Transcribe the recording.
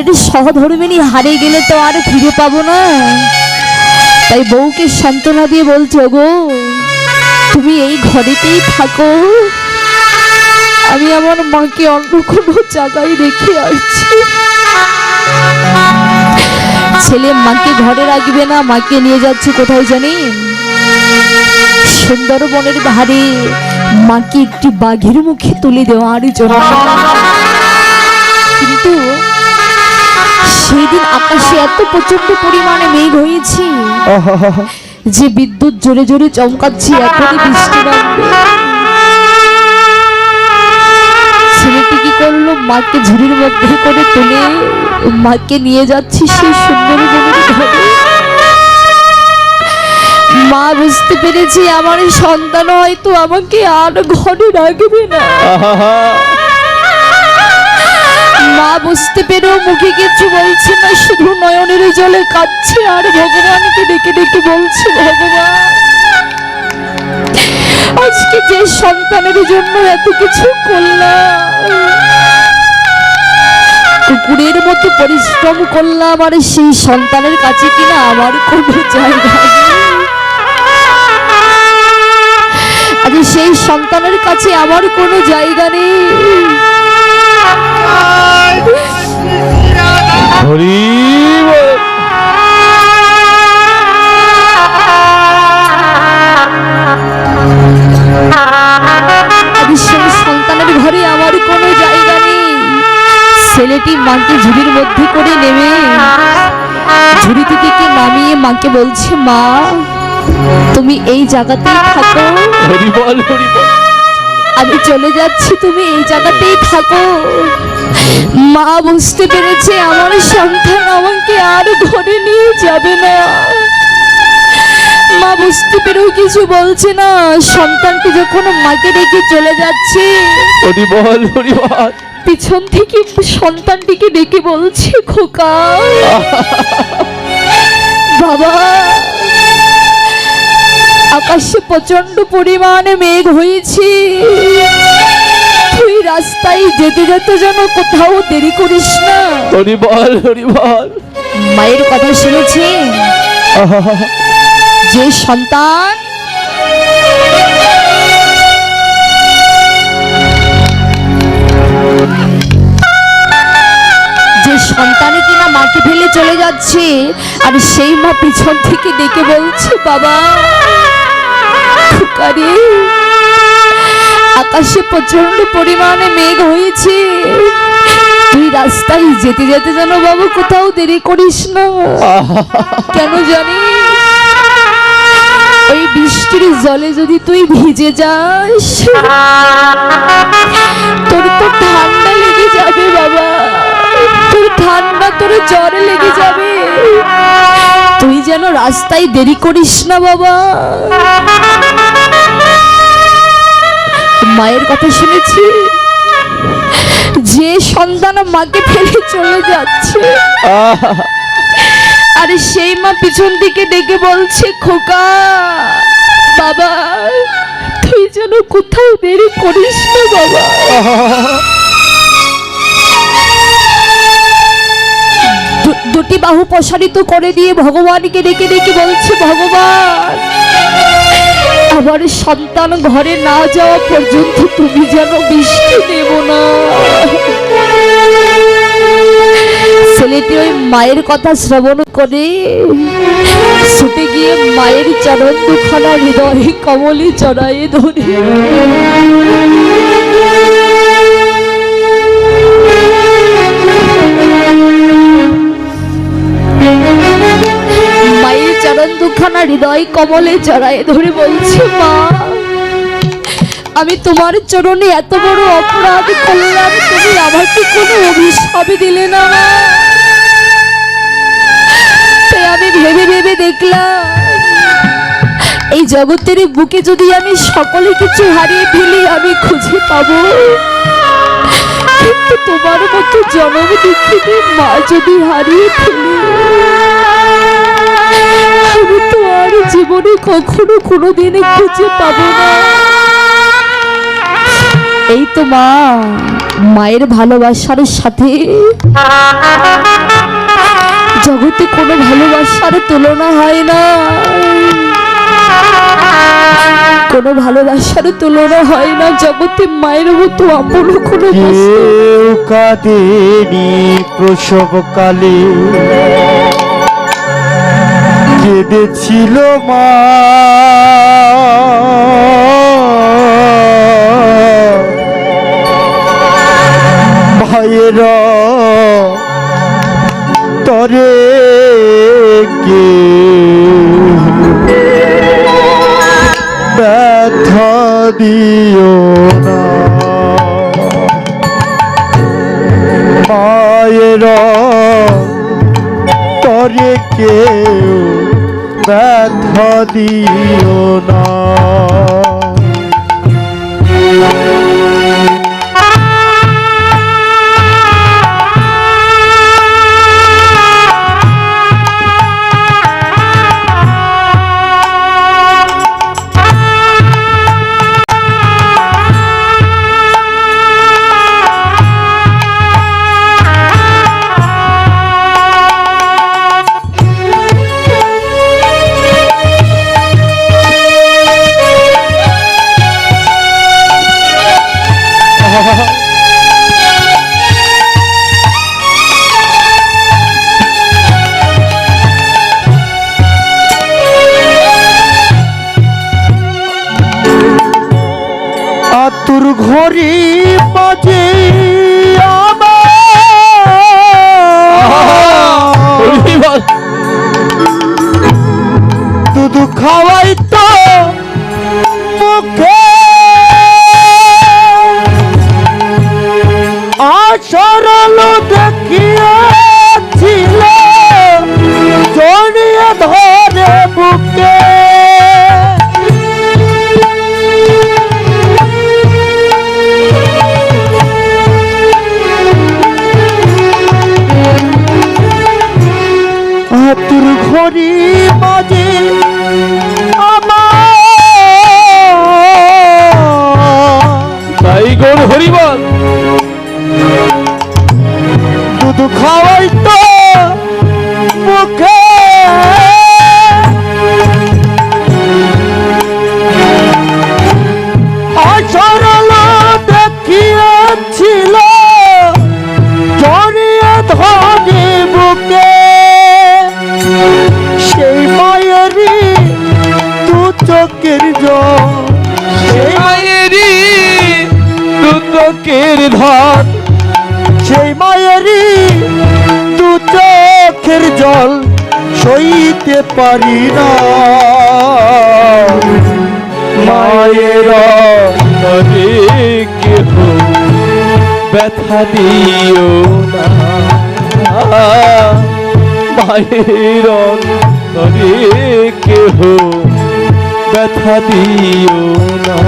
এটা সহধর্মিনী, হারিয়ে গেলে তো আর ফিরে পাবো না। তাই বউকে সান্ত্বনা দিয়ে বলছে গো তুমি এই ঘরেতেই থাকো। আমি আমার মাকে অন্য কোনো জায়গায় রেখে আসছি। ছেলে মাকে ঘরে রাখবে না, মাকে নিয়ে যাচ্ছে কোথায় জানি? সুন্দরবনের ধারে মাকে একটি বাঘের মুখে তুলে দেওয়ার জন্য। কিন্তু সেই দিন আকাশে এত প্রচণ্ড পরিমাণে মেঘ হয়েছে যে বিদ্যুৎ জোরে জোরে চমকাচ্ছে, এখনই বৃষ্টি নামবে। ছেলেটি কি করল? মাকে ঝুড়ির মধ্যে করে তুলে মাকে নিয়ে যাচ্ছে সেই সুন্দর মা বুঝতে পেরেছে, আমার সন্তান হয়তো আমাকে আর ঘরে রাখবে না। মা বুঝতে পেরেও মুখে কিছু বলছে না, শুধু নয়নের জলে কাঁদছে আর ভগবানকে ডেকে ডেকে বলছে, ভগবান, আজকে যে সন্তানের জন্য এত কিছু করলাম, কুকুরের মতো পরিশ্রম করলাম, আর সেই সন্তানের কাছে কিনা আমার কোনো জায়গা আজ সেই সন্তানের কাছে আমার কোনো জায়গা নেই। নামিয়ে মাকে বলছে মা তুমি এই জায়গাতেই থাকো। হরি বল হরি বল। আমি চলে যাচ্ছি তুমি এই জায়গাতেই থাকো। মা বুঝতে পেরেছে আমার সন্তান আমাকে আর ধরে নিয়ে যাবে না। মা বুঝতে পেরেও কিছু বলছে না। সন্তানটি যখন মাকে রেখে চলে যাচ্ছে হরি বল হরি বল। পিছন থেকে সন্তানটিকে ডেকে বলছে খোকা। বাবা। আকাশে প্রচণ্ড পরিমাণে মেঘ হয়েছে। তুই রাস্তায় যেতে যেতে যেন কোথাও দেরি করিস না। হরি বল হরি বল। মায়ের কথা শুনেছি। যে সন্তান চলে যাচ্ছে। আর সেই মা পিছন থেকে ডেকে বলছে, বাবা খোকারে আকাশে প্রচণ্ড পরিমাণে মেঘ হয়েছে। তুই রাস্তায় যেতে যেতে যেন বাবু কোথাও দেরি করিস না। কেন জানিস ওই বৃষ্টির জলে যদি তুই ভিজে যাস, তোর তো ঠান্ডা জ্বর লেগে যাবে। তুই যেন রাস্তায় দেরি করিস না, বাবা। মায়ের কথা শুনেছি? যে সন্তান মাকে ফেলে চলে যাচ্ছে, আরে সেই মা পিছন দিকে ডেকে বলছে, খোকা, বাবা, তুই যেন কোথাও দেরি করিস না, বাবা। দুটি বাহু প্রসারিত করে দিয়ে ভগবানকে ডেকে ডেকে বলছে, ভগবান, আমার সন্তান ঘরে না যাওয়া পর্যন্ত তুমি যেন বৃষ্টি দেব না। ছেলেটি ওই মায়ের কথা শ্রবণ করে ছুটে গিয়ে মায়ের চরণ দুখানা হৃদয়ে কমলে চড়াইয়ে ধরে। চরণ হৃদয় কমলে চড়াইয়ে ধরে বলছি, মা, আমি তোমার চরণে এত বড় অপরাধ করলাম, তুমি আমাকে কোনো অভিশাপ দিলে না। তাই আমি ভেবে ভেবে দেখলাম, এই জগতের বুকে যদি আমি সকলে কিছু হারিয়ে ফেলি, আমি খুঁজে পাবো। কিন্তু তোমার মতো জনম দুঃখিতে মা যদি হারিয়ে ফেলি। কখনো কোনো দিনে খুঁজে পাবো না। এই তো মা, মায়ের ভালোবাসার সাথে। জগতে কোনো ভালোবাসার তুলনা হয় না। কোনো ভালোবাসার তুলনা হয় না, জগতে মায়ের মতো আপন কোনো ভাষা কেউ কাঁদেনি প্রসবকালে। কেঁদেছিল মা। ভাইয়ের তরে কে ব্যথা দিও দিও না। আতুর আসরল দেখিয়েছিল জড়িয়ে ধরে বুকে। হাতুর ঘড়ি দুধ খাওয়াই তো মুখে। আসরল দেখিয়েছিল, জড়িয়ে ধরে বুকে। সেই মায়েরই দু চোখের জল, সেই মায়েরই তু দুদকের ধর চোখের জল সইতে পারি না। মায়ের ব্যথা দিও না। মায়ের তরে কেহ ব্যথা দিও না।